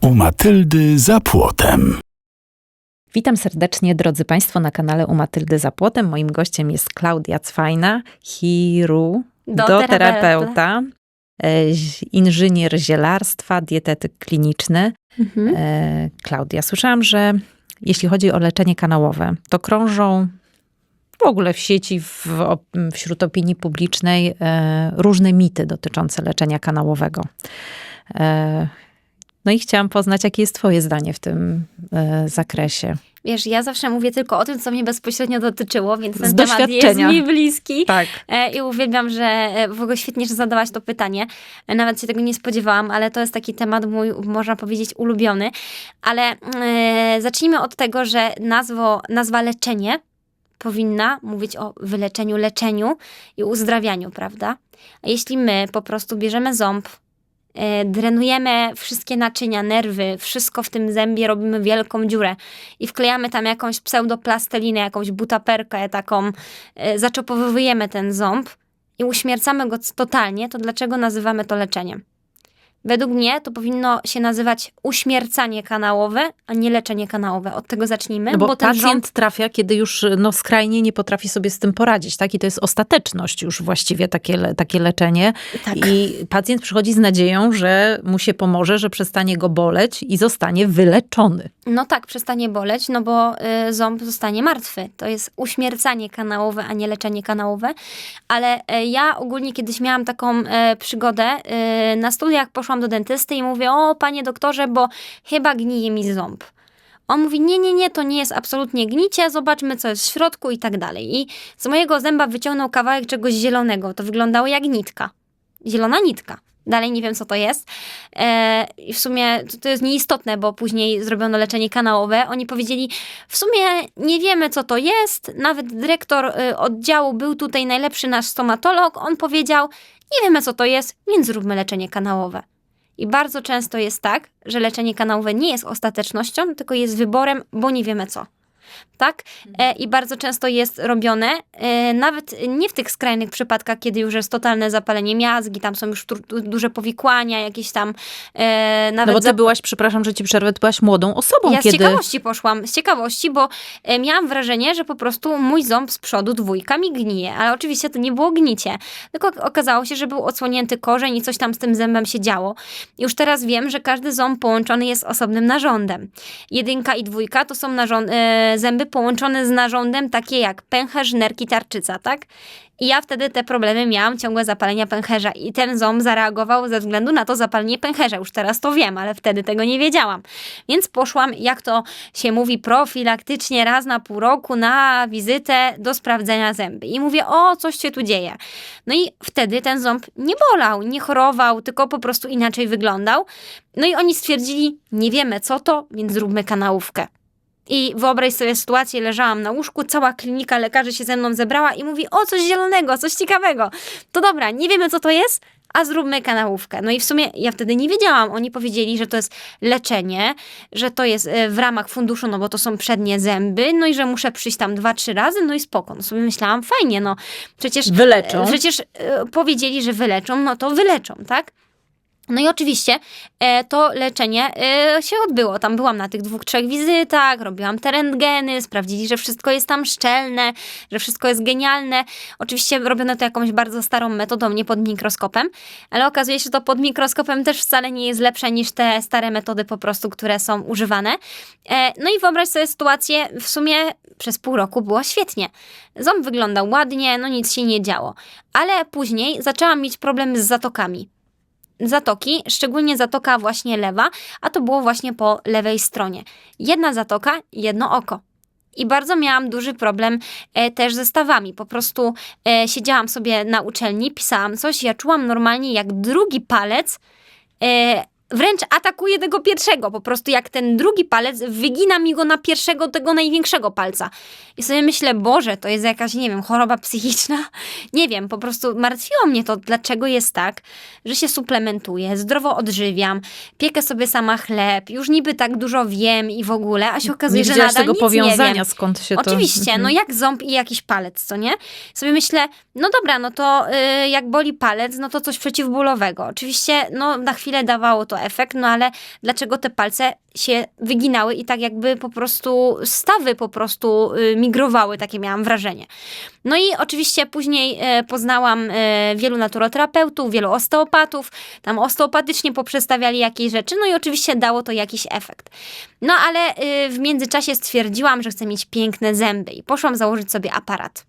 U Matyldy za płotem. Witam serdecznie, drodzy Państwo, na kanale U Matyldy za płotem. Moim gościem jest Klaudia Cwajna, chiru, Doterapeuta. doterapeuta, e, inżynier zielarstwa, dietetyk kliniczny. Mhm. E, Klaudia, słyszałam, że jeśli chodzi o leczenie kanałowe, to krążą w ogóle w sieci, w, wśród opinii publicznej e, różne mity dotyczące leczenia kanałowego. No i chciałam poznać, jakie jest Twoje zdanie w tym e, zakresie. Wiesz, ja zawsze mówię tylko o tym, co mnie bezpośrednio dotyczyło, więc ten temat jest mi bliski. Tak. E, I uwielbiam, że e, w ogóle świetnie, że zadałaś to pytanie. Nawet się tego nie spodziewałam, ale to jest taki temat mój, można powiedzieć, ulubiony. Ale e, zacznijmy od tego, że nazwo, nazwa leczenie powinna mówić o wyleczeniu, leczeniu i uzdrawianiu, prawda? A jeśli my po prostu bierzemy ząb, drenujemy wszystkie naczynia, nerwy, wszystko w tym zębie, robimy wielką dziurę i wklejamy tam jakąś pseudoplastelinę, jakąś butaperkę taką, e, zaczopowujemy ten ząb i uśmiercamy go totalnie, to dlaczego nazywamy to leczeniem? Według mnie to powinno się nazywać uśmiercanie kanałowe, a nie leczenie kanałowe. Od tego zacznijmy, No bo, ten pacjent rząd trafia, kiedy już no, skrajnie nie potrafi sobie z tym poradzić, tak? I to jest ostateczność już właściwie takie, takie leczenie. Tak. I pacjent przychodzi z nadzieją, że mu się pomoże, że przestanie go boleć i zostanie wyleczony. No tak, przestanie boleć, no bo y, ząb zostanie martwy. To jest uśmiercanie kanałowe, a nie leczenie kanałowe. Ale y, ja ogólnie kiedyś miałam taką y, przygodę. Y, na studiach poszłam do dentysty i mówię, o panie doktorze, bo chyba gnije mi ząb. On mówi, nie, nie, nie, to nie jest absolutnie gnicie, zobaczmy co jest w środku i tak dalej. I z mojego zęba wyciągnął kawałek czegoś zielonego. To wyglądało jak nitka. Zielona nitka. Dalej nie wiem, co to jest. E, I w sumie to, to jest nieistotne, bo później zrobiono leczenie kanałowe. Oni powiedzieli, w sumie nie wiemy, co to jest. Nawet dyrektor y, oddziału był tutaj najlepszy nasz stomatolog. On powiedział, nie wiemy, co to jest, więc zróbmy leczenie kanałowe. I bardzo często jest tak, że leczenie kanałowe nie jest ostatecznością, tylko jest wyborem, bo nie wiemy co. Tak? E, I bardzo często jest robione, e, nawet nie w tych skrajnych przypadkach, kiedy już jest totalne zapalenie miazgi, tam są już duże powikłania, jakieś tam e, nawet No bo ty byłaś, przepraszam, że ci przerwę, ty byłaś młodą osobą, ja z kiedy... ciekawości poszłam, z ciekawości, bo miałam wrażenie, że po prostu mój ząb z przodu dwójka mi gnije, ale oczywiście to nie było gnicie, tylko okazało się, że był odsłonięty korzeń i coś tam z tym zębem się działo. Już teraz wiem, że każdy ząb połączony jest osobnym narządem. Jedynka i dwójka to są narząd, e, zęby połączone z narządem takie jak pęcherz, nerki, tarczyca, tak? I ja wtedy te problemy miałam, ciągłe zapalenia pęcherza i ten ząb zareagował ze względu na to zapalenie pęcherza. Już teraz to wiem, ale wtedy tego nie wiedziałam. Więc poszłam, jak to się mówi, profilaktycznie raz na pół roku na wizytę do sprawdzenia zęby. I mówię, o, coś się tu dzieje. No i wtedy ten ząb nie bolał, nie chorował, tylko po prostu inaczej wyglądał. No i oni stwierdzili, nie wiemy co to, więc zróbmy kanałówkę. I wyobraź sobie sytuację, leżałam na łóżku, cała klinika lekarzy się ze mną zebrała i mówi, o coś zielonego, coś ciekawego. To dobra, nie wiemy co to jest, a zróbmy kanałówkę. No i w sumie ja wtedy nie wiedziałam. Oni powiedzieli, że to jest leczenie, że to jest e, w ramach funduszu, no bo to są przednie zęby, no i że muszę przyjść tam dwa, trzy razy, no i spoko. No sobie myślałam, fajnie, no przecież... Wyleczą. e, Przecież e, powiedzieli, że wyleczą, no to wyleczą, tak? No i oczywiście e, to leczenie e, się odbyło. Tam byłam na tych dwóch, trzech wizytach, robiłam te rentgeny, sprawdzili, że wszystko jest tam szczelne, że wszystko jest genialne. Oczywiście robiono to jakąś bardzo starą metodą, nie pod mikroskopem, ale okazuje się, że to pod mikroskopem też wcale nie jest lepsze niż te stare metody po prostu, które są używane. E, no i wyobraź sobie sytuację, w sumie przez pół roku było świetnie. Ząb wyglądał ładnie, no nic się nie działo. Ale później zaczęłam mieć problemy z zatokami zatoki, szczególnie zatoka właśnie lewa, a to było właśnie po lewej stronie. Jedna zatoka, jedno oko. I bardzo miałam duży problem e, też ze stawami. Po prostu e, siedziałam sobie na uczelni, pisałam coś, ja czułam normalnie jak drugi palec e, wręcz atakuje tego pierwszego, po prostu jak ten drugi palec wygina mi go na pierwszego, tego największego palca. I sobie myślę, Boże, to jest jakaś, nie wiem, choroba psychiczna? Nie wiem, po prostu martwiło mnie to, dlaczego jest tak, że się suplementuję, zdrowo odżywiam, piekę sobie sama chleb, już niby tak dużo wiem i w ogóle, a się okazuje, nie że nadal tego nic nie powiązania, wiem. skąd się to... Oczywiście, Mhm. no jak ząb i jakiś palec, co nie? Sobie myślę, no dobra, no to y, jak boli palec, no to coś przeciwbólowego. Oczywiście, no na chwilę dawało to efekt, no ale dlaczego te palce się wyginały i tak jakby po prostu stawy po prostu y, migrowały, takie miałam wrażenie. No i oczywiście później e, poznałam e, wielu naturoterapeutów, wielu osteopatów, tam osteopatycznie poprzestawiali jakieś rzeczy, no i oczywiście dało to jakiś efekt. No ale y, w międzyczasie stwierdziłam, że chcę mieć piękne zęby i poszłam założyć sobie aparat.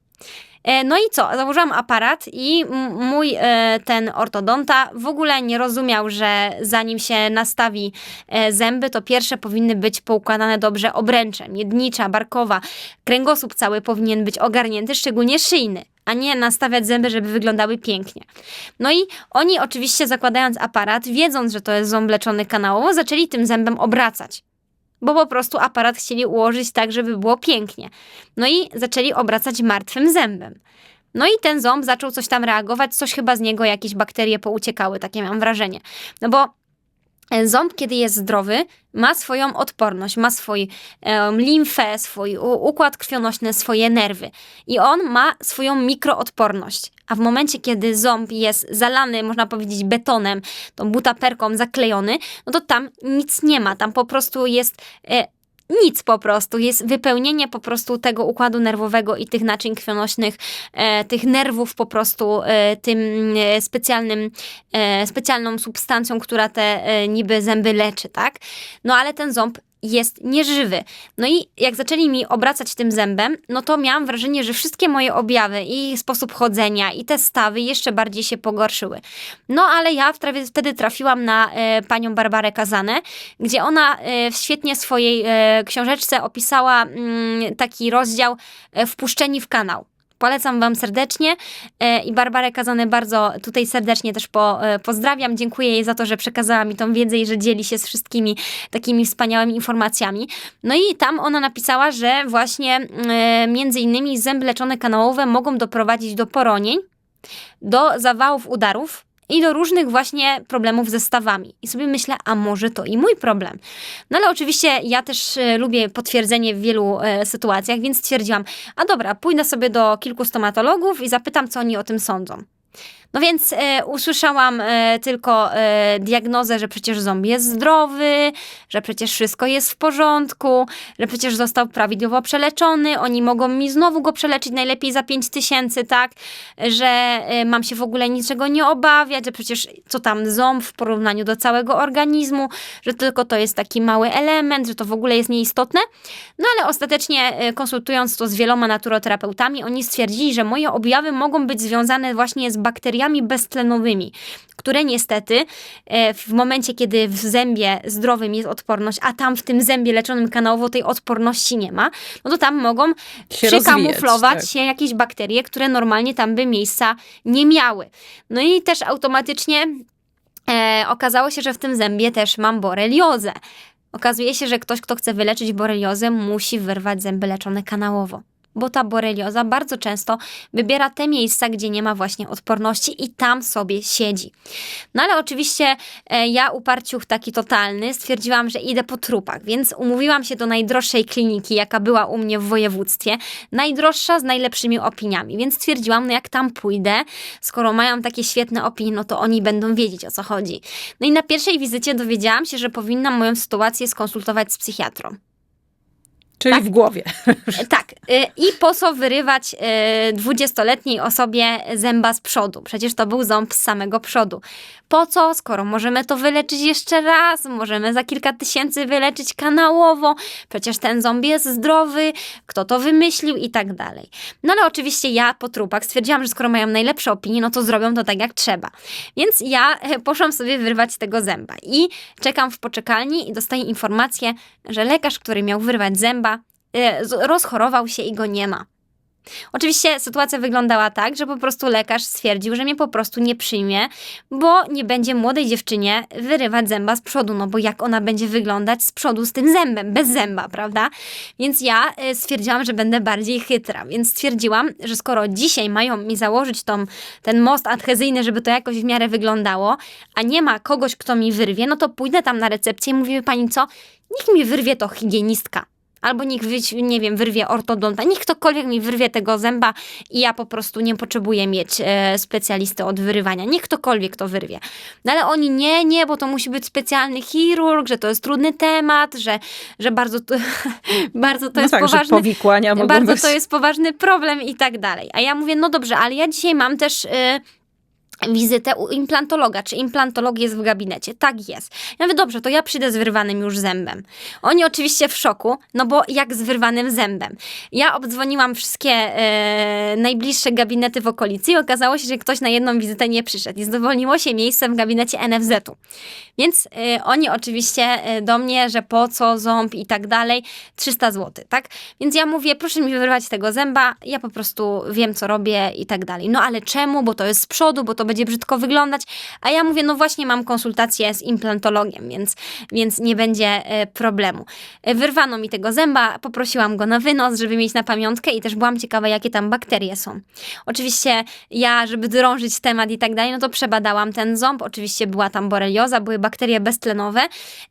E, No i co? Założyłam aparat i mój e, ten ortodonta w ogóle nie rozumiał, że zanim się nastawi e, zęby, to pierwsze powinny być poukładane dobrze obręcze, miednicza, barkowa, kręgosłup cały powinien być ogarnięty, szczególnie szyjny, a nie nastawiać zęby, żeby wyglądały pięknie. No i oni oczywiście zakładając aparat, wiedząc, że to jest ząb leczony kanałowo, zaczęli tym zębem obracać bo po prostu aparat chcieli ułożyć tak, żeby było pięknie. No i zaczęli obracać martwym zębem. No i ten ząb zaczął coś tam reagować, coś chyba z niego jakieś bakterie pouciekały, takie mam wrażenie. No bo ząb, kiedy jest zdrowy, ma swoją odporność, ma swój em, limfę, swój układ krwionośny, swoje nerwy. I on ma swoją mikroodporność. A w momencie, kiedy ząb jest zalany, można powiedzieć, betonem, tą butaperką zaklejony, no to tam nic nie ma. Tam po prostu jest e, nic po prostu. Jest wypełnienie po prostu tego układu nerwowego i tych naczyń krwionośnych, e, tych nerwów po prostu e, tym e, specjalnym, e, specjalną substancją, która te e, niby zęby leczy, tak? No ale ten ząb jest nieżywy. No i jak zaczęli mi obracać tym zębem, no to miałam wrażenie, że wszystkie moje objawy i sposób chodzenia i te stawy jeszcze bardziej się pogorszyły. No ale ja wtedy trafiłam na e, panią Barbarę Kazanę, gdzie ona e, w świetnie swojej e, książeczce opisała mm, taki rozdział e, Wpuszczeni w kanał. Polecam Wam serdecznie e, i Barbarę Kazanę bardzo tutaj serdecznie też po, e, pozdrawiam. Dziękuję jej za to, że przekazała mi tą wiedzę i że dzieli się z wszystkimi takimi wspaniałymi informacjami. No i tam ona napisała, że właśnie e, między innymi zęby leczone kanałowe mogą doprowadzić do poronień, do zawałów udarów i do różnych właśnie problemów ze stawami. I sobie myślę, a może to i mój problem. No ale oczywiście ja też e, lubię potwierdzenie w wielu e, sytuacjach, więc stwierdziłam, a dobra, pójdę sobie do kilku stomatologów i zapytam, co oni o tym sądzą. No więc e, usłyszałam e, tylko e, diagnozę, że przecież ząb jest zdrowy, że przecież wszystko jest w porządku, że przecież został prawidłowo przeleczony, oni mogą mi znowu go przeleczyć najlepiej za 5 tysięcy, tak? Że e, mam się w ogóle niczego nie obawiać, że przecież co tam ząb w porównaniu do całego organizmu, że tylko to jest taki mały element, że to w ogóle jest nieistotne. No ale ostatecznie e, konsultując to z wieloma naturoterapeutami, oni stwierdzili, że moje objawy mogą być związane właśnie z bakteriami beztlenowymi, które niestety e, w momencie, kiedy w zębie zdrowym jest odporność, a tam w tym zębie leczonym kanałowo tej odporności nie ma, no to tam mogą Się przykamuflować rozwijać, tak. się jakieś bakterie, które normalnie tam by miejsca nie miały. No i też automatycznie e, okazało się, że w tym zębie też mam boreliozę. Okazuje się, że ktoś, kto chce wyleczyć boreliozę, musi wyrwać zęby leczone kanałowo. Bo ta borelioza bardzo często wybiera te miejsca, gdzie nie ma właśnie odporności i tam sobie siedzi. No ale oczywiście e, ja uparciuch taki totalny stwierdziłam, że idę po trupach, więc umówiłam się do najdroższej kliniki, jaka była u mnie w województwie. Najdroższa z najlepszymi opiniami, więc stwierdziłam, no jak tam pójdę, skoro mają takie świetne opinie, no to oni będą wiedzieć o co chodzi. No i na pierwszej wizycie dowiedziałam się, że powinnam moją sytuację skonsultować z psychiatrą. Czyli w głowie. E, Tak. y, I po co wyrywać dwudziestoletniej osobie zęba z przodu? Przecież to był ząb z samego przodu. Po co, skoro możemy to wyleczyć jeszcze raz, możemy za kilka tysięcy wyleczyć kanałowo, przecież ten ząb jest zdrowy, kto to wymyślił i tak dalej. No ale oczywiście ja po trupach stwierdziłam, że skoro mają najlepsze opinie, no to zrobią to tak jak trzeba. Więc ja e, poszłam sobie wyrwać tego zęba i czekam w poczekalni i dostaję informację, że lekarz, który miał wyrwać zęba, e, rozchorował się i go nie ma. Oczywiście sytuacja wyglądała tak, że po prostu lekarz stwierdził, że mnie po prostu nie przyjmie, bo nie będzie młodej dziewczynie wyrywać zęba z przodu, no bo jak ona będzie wyglądać z przodu z tym zębem, bez zęba, prawda? Więc ja e, stwierdziłam, że będę bardziej chytra, więc stwierdziłam, że skoro dzisiaj mają mi założyć tą, ten most adhezyjny, żeby to jakoś w miarę wyglądało, a nie ma kogoś, kto mi wyrwie, no to pójdę tam na recepcję i mówię, pani co, niech mi wyrwie to higienistka. Albo wyć- nie wiem, wyrwie ortodonta, niech ktokolwiek mi wyrwie tego zęba i ja po prostu nie potrzebuję mieć e, specjalisty od wyrywania. Niech ktokolwiek to wyrwie. No ale oni nie, nie, bo to musi być specjalny chirurg, że to jest trudny temat, że, że bardzo to, bardzo to no jest tak, poważny powikłania bardzo być. to jest poważny problem i tak dalej. A ja mówię, no dobrze, ale ja dzisiaj mam też. y, Wizytę u implantologa. Czy implantolog jest w gabinecie? Tak jest. Ja mówię, dobrze, to ja przyjdę z wyrwanym już zębem. Oni oczywiście w szoku, no bo jak z wyrwanym zębem? Ja obdzwoniłam wszystkie e, najbliższe gabinety w okolicy i okazało się, że ktoś na jedną wizytę nie przyszedł i zwolniło się miejsce w gabinecie NFZ-u. Więc e, oni oczywiście e, do mnie, że po co ząb i tak dalej, 300 zł, tak? Więc ja mówię, proszę mi wyrwać tego zęba, ja po prostu wiem, co robię i tak dalej. No ale czemu? Bo to jest z przodu, bo to będzie brzydko wyglądać. A ja mówię, no właśnie mam konsultację z implantologiem, więc, więc nie będzie e, problemu. E, Wyrwano mi tego zęba, poprosiłam go na wynos, żeby mieć na pamiątkę i też byłam ciekawa, jakie tam bakterie są. Oczywiście ja, żeby drążyć temat i tak dalej, no to przebadałam ten ząb. Oczywiście była tam borelioza, były bakterie beztlenowe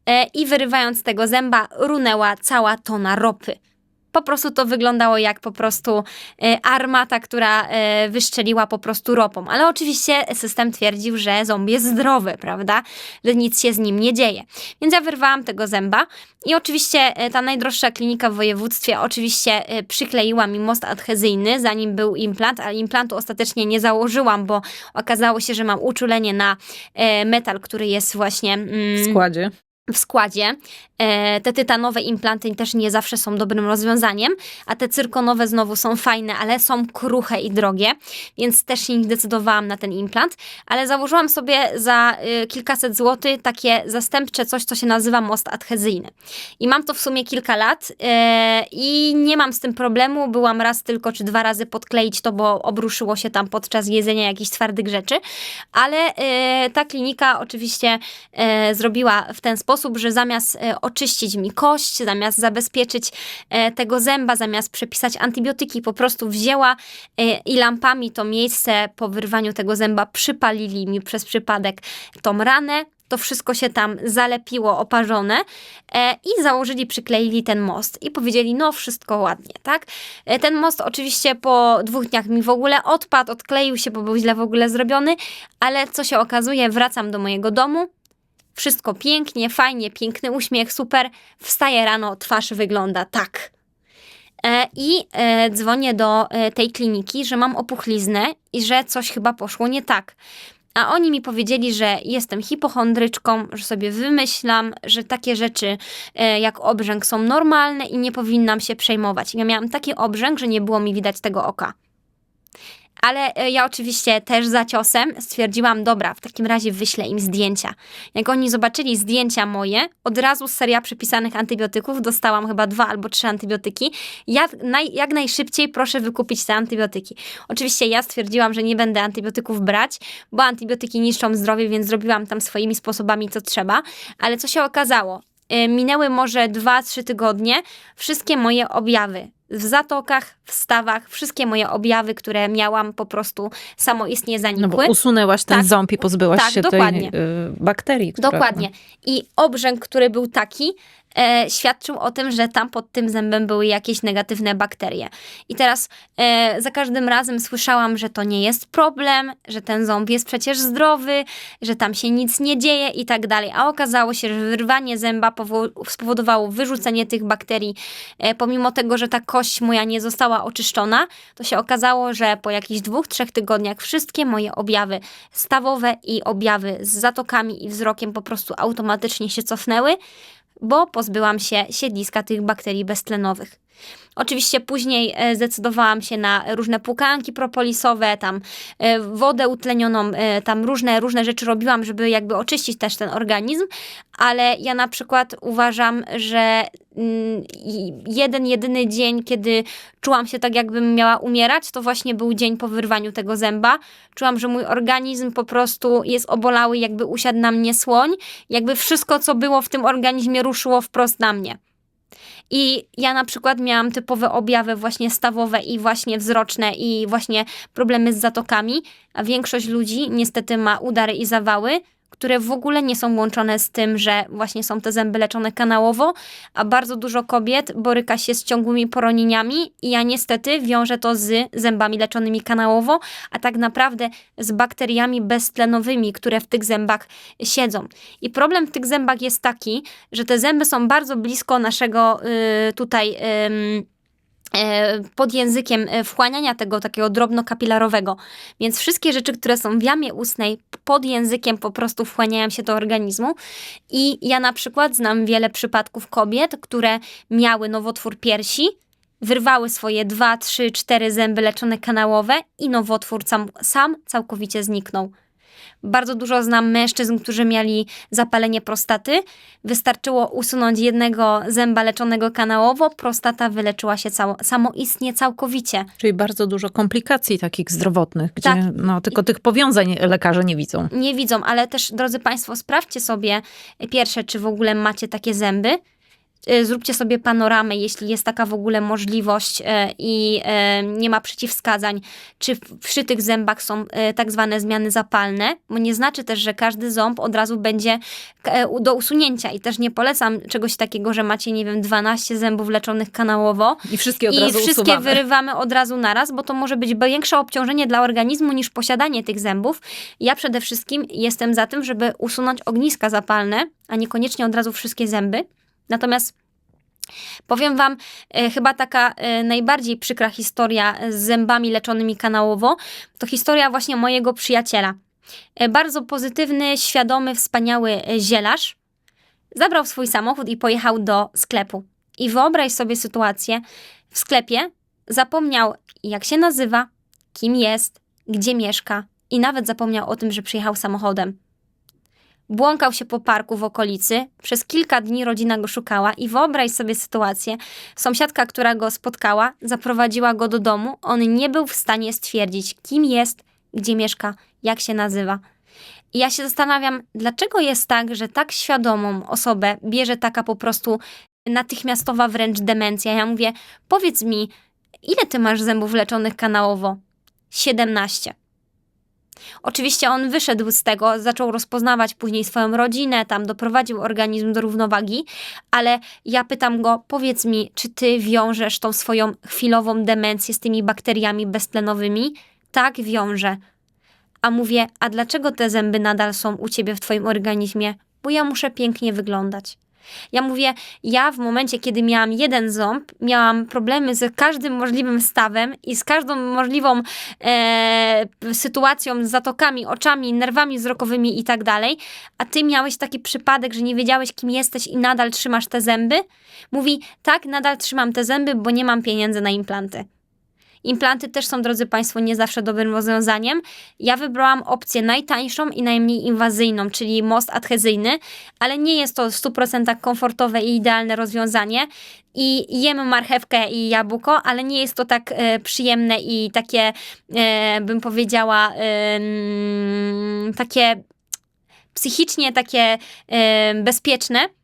e, i wyrywając tego zęba runęła cała tona ropy. Po prostu to wyglądało jak po prostu e, armata, która e, wyszczeliła po prostu ropą. Ale oczywiście system twierdził, że ząb jest zdrowy, prawda? Że nic się z nim nie dzieje. Więc ja wyrwałam tego zęba i oczywiście e, ta najdroższa klinika w województwie oczywiście przykleiła mi most adhezyjny, zanim był implant, ale implantu ostatecznie nie założyłam, bo okazało się, że mam uczulenie na metal, który jest właśnie... mm, w składzie. W składzie. E, te tytanowe implanty też nie zawsze są dobrym rozwiązaniem, a te cyrkonowe znowu są fajne, ale są kruche i drogie, więc też się nie zdecydowałam na ten implant, ale założyłam sobie za y, kilkaset złotych takie zastępcze coś, co się nazywa most adhezyjny. I mam to w sumie kilka lat e, i nie mam z tym problemu. Byłam raz tylko czy dwa razy podkleić to, bo obruszyło się tam podczas jedzenia jakichś twardych rzeczy, ale e, ta klinika oczywiście zrobiła w ten sposób, że zamiast e, oczyścić mi kość, zamiast zabezpieczyć e, tego zęba, zamiast przepisać antybiotyki, po prostu wzięła e, i lampami to miejsce po wyrwaniu tego zęba przypalili mi przez przypadek tą ranę. To wszystko się tam zalepiło, oparzone e, i założyli, przykleili ten most i powiedzieli, no wszystko ładnie, tak? E, ten most oczywiście po dwóch dniach mi w ogóle odpadł, odkleił się, bo był źle w ogóle zrobiony, ale co się okazuje, wracam do mojego domu, wszystko pięknie, fajnie, piękny uśmiech, super. Wstaję rano, twarz wygląda tak. E, I e, dzwonię do e, tej kliniki, że mam opuchliznę i że coś chyba poszło nie tak. A oni mi powiedzieli, że jestem hipochondryczką, że sobie wymyślam, że takie rzeczy jak obrzęk są normalne i nie powinnam się przejmować. Ja miałam taki obrzęk, że nie było mi widać tego oka. Ale e, ja oczywiście też za ciosem stwierdziłam, dobra, w takim razie wyślę im zdjęcia. Jak oni zobaczyli zdjęcia moje, od razu z seria przepisanych antybiotyków dostałam chyba dwa albo trzy antybiotyki. Jak, naj, jak najszybciej proszę wykupić te antybiotyki. Oczywiście ja stwierdziłam, że nie będę antybiotyków brać, bo antybiotyki niszczą zdrowie, więc zrobiłam tam swoimi sposobami, co trzeba. Ale co się okazało? E, Minęły może 2-3 tygodnie, wszystkie moje objawy w zatokach, w stawach, wszystkie moje objawy, które miałam, po prostu samoistnie No zanikły. bo usunęłaś ten Tak. ząb i pozbyłaś Tak, się dokładnie. tej y, bakterii. Która, Dokładnie. I obrzęk, który był taki, e, świadczył o tym, że tam pod tym zębem były jakieś negatywne bakterie. I teraz e, za każdym razem słyszałam, że to nie jest problem, że ten ząb jest przecież zdrowy, że tam się nic nie dzieje i tak dalej. A okazało się, że wyrwanie zęba powo- spowodowało wyrzucenie tych bakterii. E, pomimo tego, że ta kość moja nie została oczyszczona, to się okazało, że po jakichś dwóch, trzech tygodniach wszystkie moje objawy stawowe i objawy z zatokami i wzrokiem po prostu automatycznie się cofnęły, bo pozbyłam się siedliska tych bakterii beztlenowych. Oczywiście później e, zdecydowałam się na różne płukanki propolisowe, tam e, wodę utlenioną, e, tam różne, różne rzeczy robiłam, żeby jakby oczyścić też ten organizm, ale ja na przykład uważam, że mm, jeden, jedyny dzień, kiedy czułam się tak, jakbym miała umierać, to właśnie był dzień po wyrwaniu tego zęba. Czułam, że mój organizm po prostu jest obolały, jakby usiadł na mnie słoń, jakby wszystko, co było w tym organizmie, ruszyło wprost na mnie. I ja na przykład miałam typowe objawy właśnie stawowe i właśnie wzroczne i właśnie problemy z zatokami, a większość ludzi niestety ma udary i zawały, które w ogóle nie są łączone z tym, że właśnie są te zęby leczone kanałowo, a bardzo dużo kobiet boryka się z ciągłymi poronieniami i ja niestety wiążę to z zębami leczonymi kanałowo, a tak naprawdę z bakteriami beztlenowymi, które w tych zębach siedzą. I problem w tych zębach jest taki, że te zęby są bardzo blisko naszego y, tutaj e, pod językiem e, wchłaniania tego takiego drobnokapilarowego. Więc wszystkie rzeczy, które są w jamie ustnej, pod językiem po prostu wchłaniają się do organizmu. I ja na przykład znam wiele przypadków kobiet, które miały nowotwór piersi, wyrwały swoje dwa, trzy, cztery zęby leczone kanałowe i nowotwór sam, sam całkowicie zniknął. Bardzo dużo znam mężczyzn, którzy mieli zapalenie prostaty. Wystarczyło usunąć jednego zęba leczonego kanałowo, prostata wyleczyła się samoistnie całkowicie. Czyli bardzo dużo komplikacji takich zdrowotnych, gdzie Tak. no, tylko tych powiązań lekarze nie widzą. Nie widzą, ale też, drodzy Państwo, sprawdźcie sobie e, pierwsze, czy w ogóle macie takie zęby. E, Zróbcie sobie panoramę, jeśli jest taka w ogóle możliwość e, i e, nie ma przeciwwskazań, czy przy tych zębach są tak zwane zmiany zapalne, bo nie znaczy też, że każdy ząb od razu będzie do usunięcia i też nie polecam czegoś takiego, że macie, nie wiem, 12 zębów leczonych kanałowo, I wszystkie od i razu wszystkie usuwamy. wyrywamy od razu naraz, bo to może być większe obciążenie dla organizmu niż posiadanie tych zębów. Ja przede wszystkim jestem za tym, żeby usunąć ogniska zapalne, a niekoniecznie od razu wszystkie zęby. Natomiast powiem Wam, e, chyba taka e, najbardziej przykra historia z zębami leczonymi kanałowo, to historia właśnie mojego przyjaciela. E, bardzo pozytywny, świadomy, wspaniały e, zielarz. Zabrał swój samochód i pojechał do sklepu. I wyobraź sobie sytuację, w sklepie zapomniał, jak się nazywa, kim jest, gdzie mieszka i nawet zapomniał o tym, że przyjechał samochodem. Błąkał się po parku w okolicy, przez kilka dni rodzina go szukała i wyobraź sobie sytuację, sąsiadka, która go spotkała, zaprowadziła go do domu, on nie był w stanie stwierdzić, kim jest, gdzie mieszka, jak się nazywa. I ja się zastanawiam, dlaczego jest tak, że tak świadomą osobę bierze taka po prostu natychmiastowa wręcz demencja. Ja mówię, powiedz mi, ile ty masz zębów leczonych kanałowo? 17. Oczywiście on wyszedł z tego, zaczął rozpoznawać później swoją rodzinę, tam doprowadził organizm do równowagi, ale ja pytam go, powiedz mi, czy ty wiążesz tą swoją chwilową demencję z tymi bakteriami beztlenowymi? Tak, wiążę. A mówię, a dlaczego te zęby nadal są u ciebie w twoim organizmie? Bo ja muszę pięknie wyglądać. Ja mówię, ja w momencie, kiedy miałam jeden ząb, miałam problemy z każdym możliwym stawem i z każdą możliwą e, sytuacją, z zatokami, oczami, nerwami wzrokowymi i tak dalej, a ty miałeś taki przypadek, że nie wiedziałeś, kim jesteś i nadal trzymasz te zęby? Mówi, tak, nadal trzymam te zęby, bo nie mam pieniędzy na implanty. Implanty też są, drodzy Państwo, nie zawsze dobrym rozwiązaniem. Ja wybrałam opcję najtańszą i najmniej inwazyjną, czyli most adhezyjny, ale nie jest to w 100% komfortowe i idealne rozwiązanie. I jem marchewkę i jabłko, ale nie jest to tak e, przyjemne i takie, e, bym powiedziała, em, takie psychicznie takie e, bezpieczne e,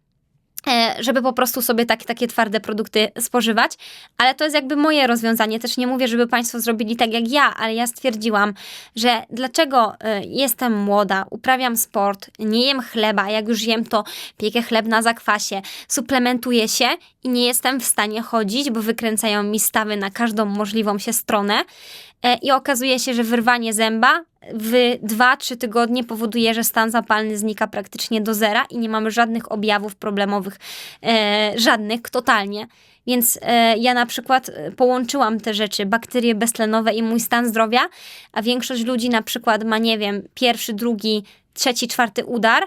żeby po prostu sobie tak, takie twarde produkty spożywać, ale to jest jakby moje rozwiązanie. Też nie mówię, żeby Państwo zrobili tak jak ja, ale ja stwierdziłam, że dlaczego e, jestem młoda, uprawiam sport, nie jem chleba, jak już jem, to piekę chleb na zakwasie, suplementuję się i nie jestem w stanie chodzić, bo wykręcają mi stawy na każdą możliwą się stronę. E, I okazuje się, że wyrwanie zęba w 2-3 tygodnie powoduje, że stan zapalny znika praktycznie do zera i nie mamy żadnych objawów problemowych, e, żadnych totalnie. Więc e, ja na przykład połączyłam te rzeczy, bakterie beztlenowe i mój stan zdrowia, a większość ludzi na przykład ma, nie wiem, pierwszy, drugi, trzeci, czwarty udar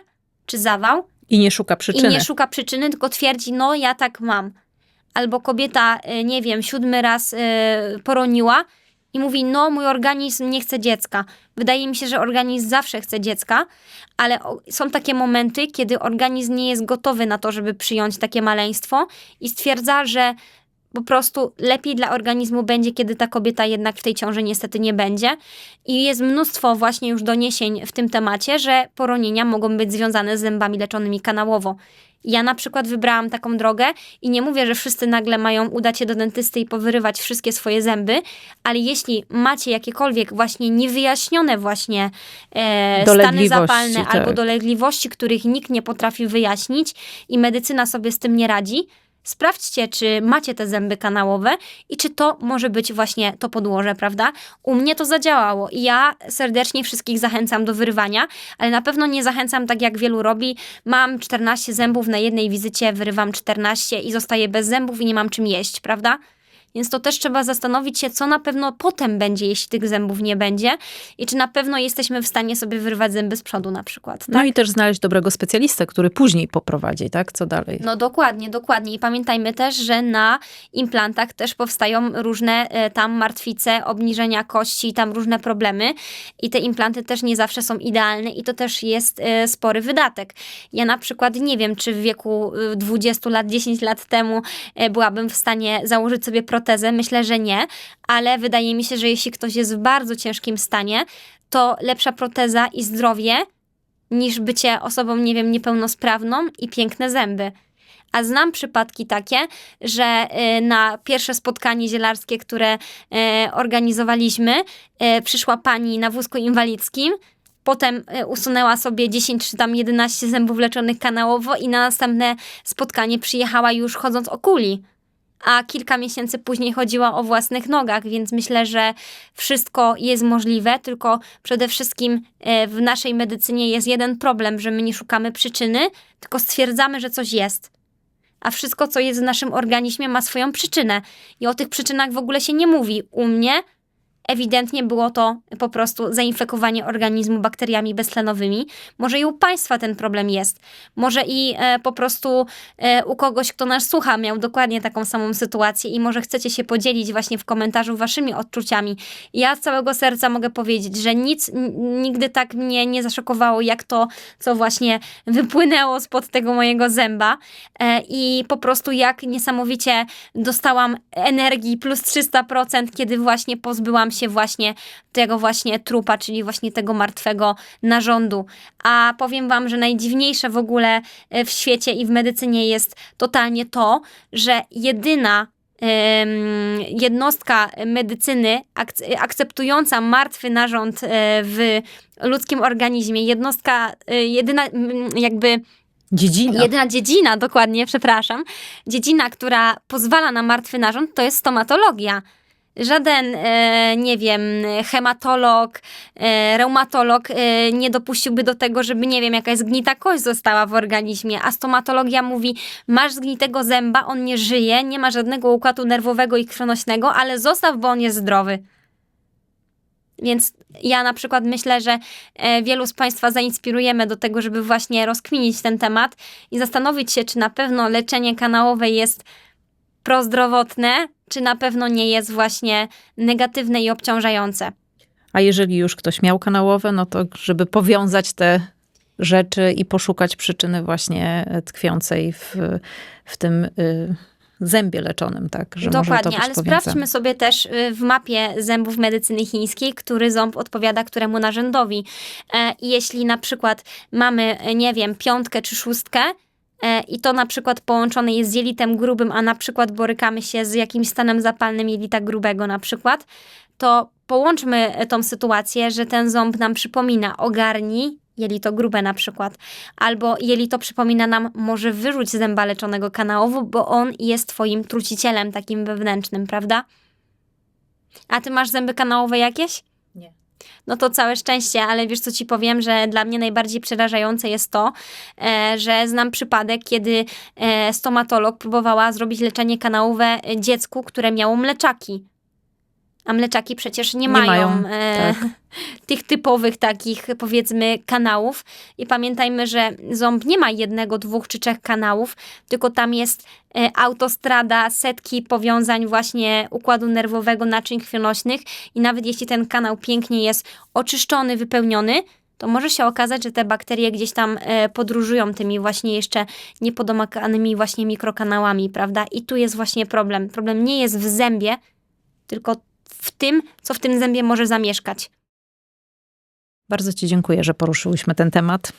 czy zawał I nie szuka przyczyny. i nie szuka przyczyny, tylko twierdzi, no ja tak mam. Albo kobieta, nie wiem, siódmy raz poroniła i mówi, no mój organizm nie chce dziecka. Wydaje mi się, że organizm zawsze chce dziecka, ale są takie momenty, kiedy organizm nie jest gotowy na to, żeby przyjąć takie maleństwo i stwierdza, że po prostu lepiej dla organizmu będzie, kiedy ta kobieta jednak w tej ciąży niestety nie będzie. I jest mnóstwo właśnie już doniesień w tym temacie, że poronienia mogą być związane z zębami leczonymi kanałowo. Ja na przykład wybrałam taką drogę i nie mówię, że wszyscy nagle mają udać się do dentysty i powyrywać wszystkie swoje zęby, ale jeśli macie jakiekolwiek właśnie niewyjaśnione właśnie e, stany zapalne tak. albo dolegliwości, których nikt nie potrafi wyjaśnić i medycyna sobie z tym nie radzi, sprawdźcie, czy macie te zęby kanałowe i czy to może być właśnie to podłoże, prawda? U mnie to zadziałało i ja serdecznie wszystkich zachęcam do wyrywania, ale na pewno nie zachęcam tak jak wielu robi. Mam 14 zębów na jednej wizycie, wyrywam 14 i zostaję bez zębów i nie mam czym jeść, prawda? Więc to też trzeba zastanowić się, co na pewno potem będzie, jeśli tych zębów nie będzie i czy na pewno jesteśmy w stanie sobie wyrwać zęby z przodu na przykład. Tak? No i też znaleźć dobrego specjalistę, który później poprowadzi, tak? Co dalej? No dokładnie, dokładnie. I pamiętajmy też, że na implantach też powstają różne e, tam martwice, obniżenia kości, tam różne problemy. I te implanty też nie zawsze są idealne i to też jest e, spory wydatek. Ja na przykład nie wiem, czy w wieku e, 20 lat, 10 lat temu e, byłabym w stanie założyć sobie protezę. Myślę, że nie, ale wydaje mi się, że jeśli ktoś jest w bardzo ciężkim stanie, to lepsza proteza i zdrowie niż bycie osobą, nie wiem, niepełnosprawną i piękne zęby. A znam przypadki takie, że y, na pierwsze spotkanie zielarskie, które y, organizowaliśmy, y, przyszła pani na wózku inwalidzkim, potem usunęła sobie 10 czy tam 11 zębów leczonych kanałowo i na następne spotkanie przyjechała już chodząc o kuli. A kilka miesięcy później chodziła o własnych nogach, więc myślę, że wszystko jest możliwe, tylko przede wszystkim e, w naszej medycynie jest jeden problem, że my nie szukamy przyczyny, tylko stwierdzamy, że coś jest. A wszystko, co jest w naszym organizmie, ma swoją przyczynę. I o tych przyczynach w ogóle się nie mówi. U mnie ewidentnie było to po prostu zainfekowanie organizmu bakteriami beztlenowymi. Może i u Państwa ten problem jest. Może i e, po prostu e, u kogoś, kto nas słucha, miał dokładnie taką samą sytuację i może chcecie się podzielić właśnie w komentarzu waszymi odczuciami. Ja z całego serca mogę powiedzieć, że nic nigdy tak mnie nie zaszokowało, jak to, co właśnie wypłynęło spod tego mojego zęba e, i po prostu jak niesamowicie dostałam energii plus 300%, kiedy właśnie pozbyłam się właśnie tego właśnie trupa, czyli właśnie tego martwego narządu. A powiem wam, że najdziwniejsze w ogóle e, w świecie i w medycynie jest totalnie to, że jedyna jednostka medycyny ak- akceptująca martwy narząd e, w ludzkim organizmie, jednostka, e, jedyna jakby Dziedzina. Jedyna dziedzina, dokładnie, przepraszam, dziedzina, która pozwala na martwy narząd, to jest stomatologia. Żaden, e, nie wiem, hematolog, e, reumatolog e, nie dopuściłby do tego, żeby, nie wiem, jakaś zgnita kość została w organizmie, a stomatologia mówi, masz zgnitego zęba, on nie żyje, nie ma żadnego układu nerwowego i krwionośnego, ale zostaw, bo on jest zdrowy. Więc ja na przykład myślę, że wielu z Państwa zainspirujemy do tego, żeby właśnie rozkminić ten temat i zastanowić się, czy na pewno leczenie kanałowe jest prozdrowotne, czy na pewno nie jest właśnie negatywne i obciążające. A jeżeli już ktoś miał kanałowe, no to żeby powiązać te rzeczy i poszukać przyczyny właśnie tkwiącej w, w tym y, zębie leczonym, tak? Że Dokładnie, ale powiązane. sprawdźmy sobie też y, w mapie zębów medycyny chińskiej, który ząb odpowiada któremu narzędowi. E, jeśli na przykład mamy, nie wiem, piątkę czy szóstkę, i to na przykład połączone jest z jelitem grubym, a na przykład borykamy się z jakimś stanem zapalnym jelita grubego na przykład, to połączmy e, tą sytuację, że ten ząb nam przypomina ogarnij jelito grube na przykład, albo jelito przypomina nam może wyrzuć zęba leczonego kanałowo, bo on jest twoim trucicielem takim wewnętrznym, prawda? A ty masz zęby kanałowe jakieś? No to całe szczęście, ale wiesz co ci powiem, że dla mnie najbardziej przerażające jest to, e, że znam przypadek, kiedy e, stomatolog próbowała zrobić leczenie kanałowe dziecku, które miało mleczaki. A mleczaki przecież nie, Nie mają, mają, e, tak. Tych typowych takich powiedzmy kanałów. I pamiętajmy, że ząb nie ma jednego, dwóch czy trzech kanałów, tylko tam jest e, autostrada, setki powiązań właśnie układu nerwowego, naczyń krwionośnych i nawet jeśli ten kanał pięknie jest oczyszczony, wypełniony, to może się okazać, że te bakterie gdzieś tam e, podróżują tymi właśnie jeszcze niepodomykanymi właśnie mikrokanałami, prawda? I tu jest właśnie problem. Problem nie jest w zębie, tylko w tym, co w tym zębie może zamieszkać. Bardzo Ci dziękuję, że poruszyłyśmy ten temat.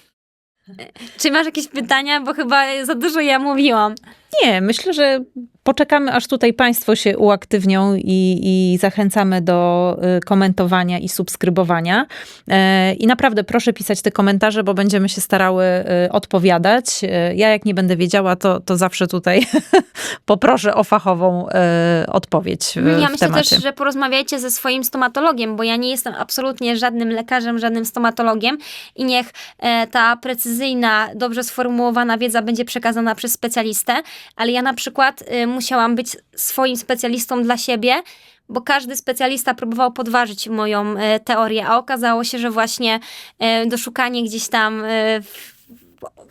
Czy masz jakieś pytania? Bo chyba za dużo ja mówiłam. Nie, myślę, że poczekamy, aż tutaj Państwo się uaktywnią i, i zachęcamy do y, komentowania i subskrybowania. E, I naprawdę proszę pisać te komentarze, bo będziemy się starały y, odpowiadać. E, Ja jak nie będę wiedziała, to, to zawsze tutaj poproszę o fachową e, odpowiedź Ja myślę temacie. też, że porozmawiajcie ze swoim stomatologiem, bo ja nie jestem absolutnie żadnym lekarzem, żadnym stomatologiem i niech e, ta precyzyjna, dobrze sformułowana wiedza będzie przekazana przez specjalistę, ale ja na przykład e, musiałam być swoim specjalistą dla siebie, bo każdy specjalista próbował podważyć moją e, teorię, a okazało się, że właśnie e, doszukanie gdzieś tam e, w,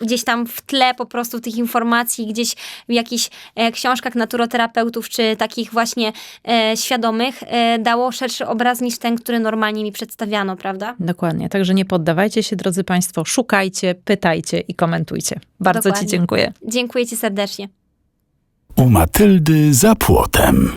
gdzieś tam w tle po prostu tych informacji, gdzieś w jakichś książkach naturoterapeutów, czy takich właśnie e, świadomych, e, dało szerszy obraz niż ten, który normalnie mi przedstawiano, prawda? Dokładnie. Także nie poddawajcie się, drodzy Państwo. Szukajcie, pytajcie i komentujcie. Bardzo Ci Dokładnie. dziękuję. Dziękuję Ci serdecznie. U Matyldy za płotem.